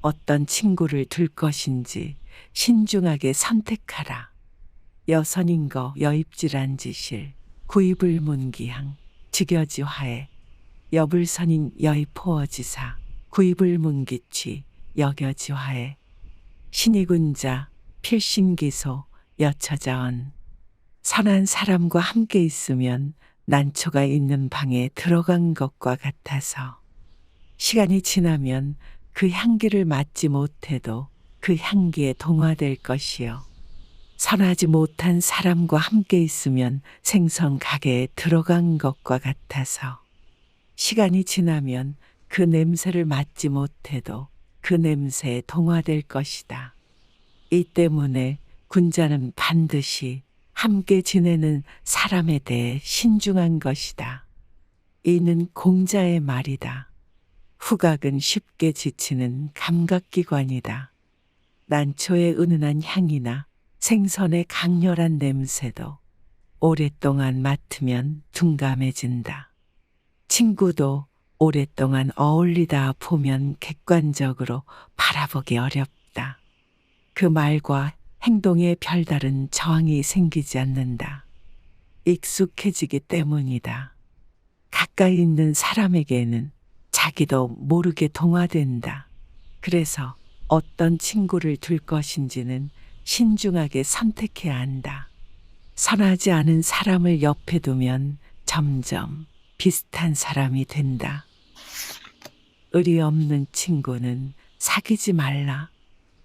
어떤 친구를 둘 것인지 신중하게 선택하라. 여선인 거 여입질한 지실 구입을 문기향 직여지화에 여불선인 여의포어지사 구입을 문기취 여겨지화에 신이군자 필신기소 여처자언. 선한 사람과 함께 있으면 난초가 있는 방에 들어간 것과 같아서 시간이 지나면 그 향기를 맡지 못해도 그 향기에 동화될 것이요. 선하지 못한 사람과 함께 있으면 생선 가게에 들어간 것과 같아서 시간이 지나면 그 냄새를 맡지 못해도 그 냄새에 동화될 것이다. 이 때문에 군자는 반드시 함께 지내는 사람에 대해 신중한 것이다. 이는 공자의 말이다. 후각은 쉽게 지치는 감각기관이다. 난초의 은은한 향이나 생선의 강렬한 냄새도 오랫동안 맡으면 둔감해진다. 친구도 오랫동안 어울리다 보면 객관적으로 바라보기 어렵다. 그 말과 행동에 별다른 저항이 생기지 않는다. 익숙해지기 때문이다. 가까이 있는 사람에게는 자기도 모르게 동화된다. 그래서 어떤 친구를 둘 것인지는 신중하게 선택해야 한다. 선하지 않은 사람을 옆에 두면 점점 비슷한 사람이 된다. 의리 없는 친구는 사귀지 말라.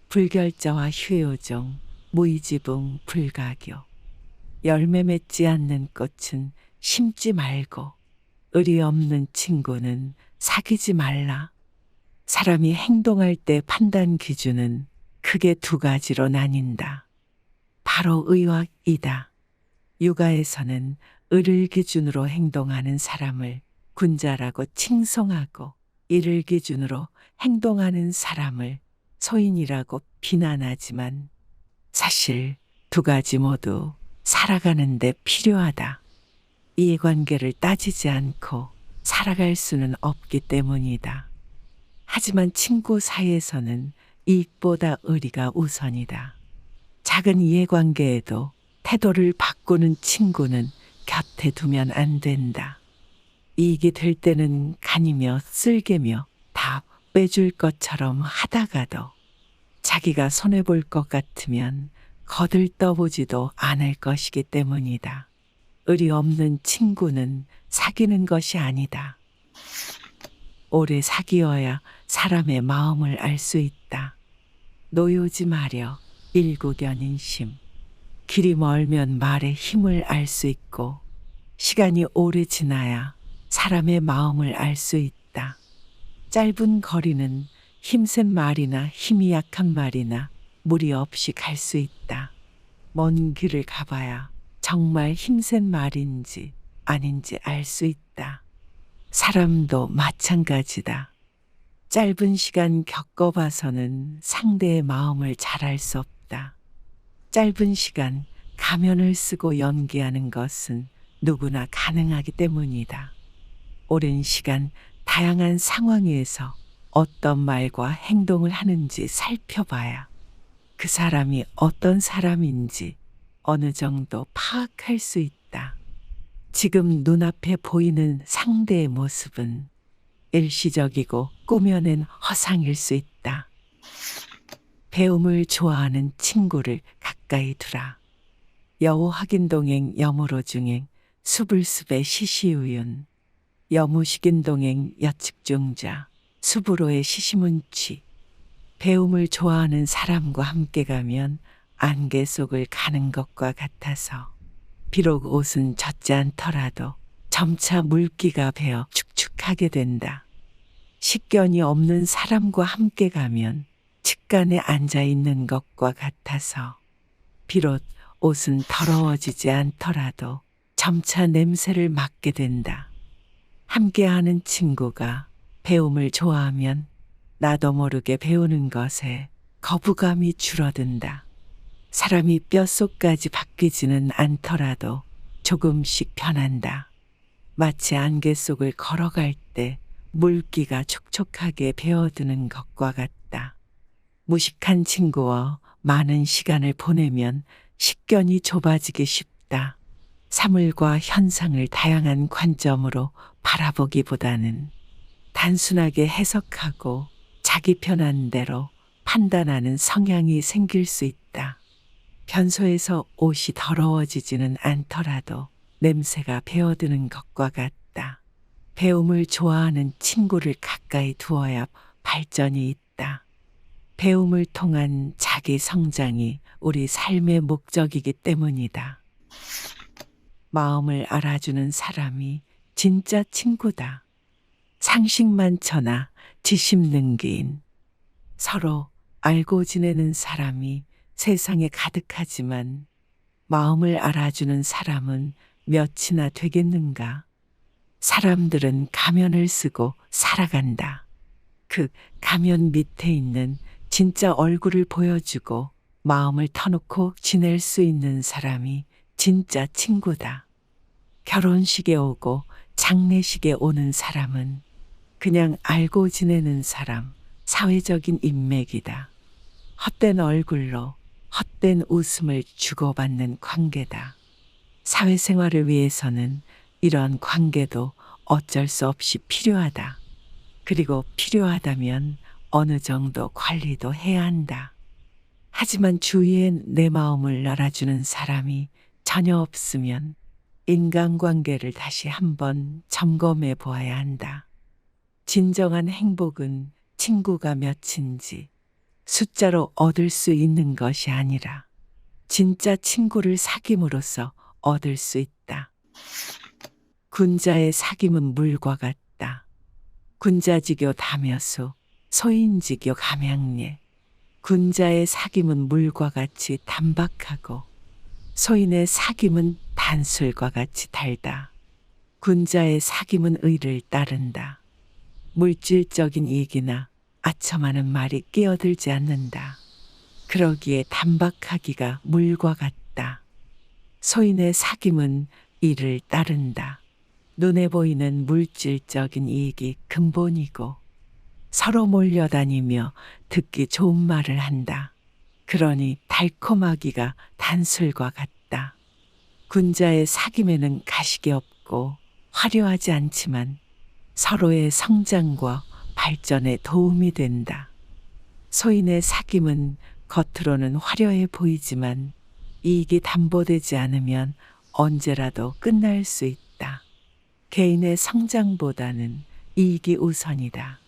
불결자와 휴요종, 무이지붕 불가교. 열매 맺지 않는 꽃은 심지 말고, 의리 없는 친구는 사귀지 말라. 사람이 행동할 때 판단 기준은 크게 두 가지로 나뉜다. 바로 의와 이다. 육아에서는 의를 기준으로 행동하는 사람을 군자라고 칭송하고 이를 기준으로 행동하는 사람을 소인이라고 비난하지만 사실 두 가지 모두 살아가는데 필요하다. 이해관계를 따지지 않고 살아갈 수는 없기 때문이다. 하지만 친구 사이에서는 이익보다 의리가 우선이다. 작은 이해관계에도 태도를 바꾸는 친구는 곁에 두면 안 된다. 이익이 될 때는 간이며 쓸개며 다 빼줄 것처럼 하다가도 자기가 손해볼 것 같으면 거들떠보지도 않을 것이기 때문이다. 의리 없는 친구는 사귀는 것이 아니다. 오래 사귀어야 사람의 마음을 알 수 있다. 노요지 마려 일구견인 심. 길이 멀면 말의 힘을 알 수 있고 시간이 오래 지나야 사람의 마음을 알 수 있다. 짧은 거리는 힘센 말이나 힘이 약한 말이나 무리 없이 갈 수 있다. 먼 길을 가봐야 정말 힘센 말인지 아닌지 알 수 있다. 사람도 마찬가지다. 짧은 시간 겪어봐서는 상대의 마음을 잘 알 수 없다. 짧은 시간 가면을 쓰고 연기하는 것은 누구나 가능하기 때문이다. 오랜 시간 다양한 상황에서 어떤 말과 행동을 하는지 살펴봐야 그 사람이 어떤 사람인지 어느 정도 파악할 수 있다. 지금 눈앞에 보이는 상대의 모습은 일시적이고 꾸며낸 허상일 수 있다. 배움을 좋아하는 친구를 가까이 두라. 여우 확인동행 여무로 중행 수불습의 시시우윤 여무식인동행 여측중자 수부로의 시시문취 배움을 좋아하는 사람과 함께 가면 안개 속을 가는 것과 같아서 비록 옷은 젖지 않더라도 점차 물기가 배어 축축하게 된다. 식견이 없는 사람과 함께 가면 측간에 앉아 있는 것과 같아서 비록 옷은 더러워지지 않더라도 점차 냄새를 맡게 된다. 함께하는 친구가 배움을 좋아하면 나도 모르게 배우는 것에 거부감이 줄어든다. 사람이 뼛속까지 바뀌지는 않더라도 조금씩 변한다. 마치 안개 속을 걸어갈 때 물기가 촉촉하게 배어드는 것과 같다. 무식한 친구와 많은 시간을 보내면 식견이 좁아지기 쉽다. 사물과 현상을 다양한 관점으로 바라보기보다는 단순하게 해석하고 자기 편한 대로 판단하는 성향이 생길 수 있다. 변소에서 옷이 더러워지지는 않더라도 냄새가 배어드는 것과 같다. 배움을 좋아하는 친구를 가까이 두어야 발전이 있다. 배움을 통한 자기 성장이 우리 삶의 목적이기 때문이다. 마음을 알아주는 사람이 진짜 친구다. 상식만 쳐나 지심능기인 서로 알고 지내는 사람이 세상에 가득하지만 마음을 알아주는 사람은 몇이나 되겠는가? 사람들은 가면을 쓰고 살아간다. 그 가면 밑에 있는 진짜 얼굴을 보여주고 마음을 터놓고 지낼 수 있는 사람이 진짜 친구다. 결혼식에 오고 장례식에 오는 사람은 그냥 알고 지내는 사람, 사회적인 인맥이다. 헛된 얼굴로 헛된 웃음을 주고받는 관계다. 사회생활을 위해서는 이런 관계도 어쩔 수 없이 필요하다. 그리고 필요하다면 어느 정도 관리도 해야 한다. 하지만 주위엔 내 마음을 알아주는 사람이 전혀 없으면 인간관계를 다시 한번 점검해 보아야 한다. 진정한 행복은 친구가 몇인지 숫자로 얻을 수 있는 것이 아니라 진짜 친구를 사귐으로써 얻을 수 있다. 군자의 사귐은 물과 같다. 군자지교 다며수, 소인지교 감양례. 군자의 사귐은 물과 같이 단박하고 소인의 사귐은 단술과 같이 달다. 군자의 사귐은 의를 따른다. 물질적인 이익이나 아첨하는 말이 끼어들지 않는다. 그러기에 단박하기가 물과 같다. 소인의 사귐은 이를 따른다. 눈에 보이는 물질적인 이익이 근본이고 서로 몰려다니며 듣기 좋은 말을 한다. 그러니 달콤하기가 단술과 같다. 군자의 사귐에는 가식이 없고 화려하지 않지만 서로의 성장과 발전에 도움이 된다. 소인의 사귐은 겉으로는 화려해 보이지만 이익이 담보되지 않으면 언제라도 끝날 수 있다. 개인의 성장보다는 이익이 우선이다.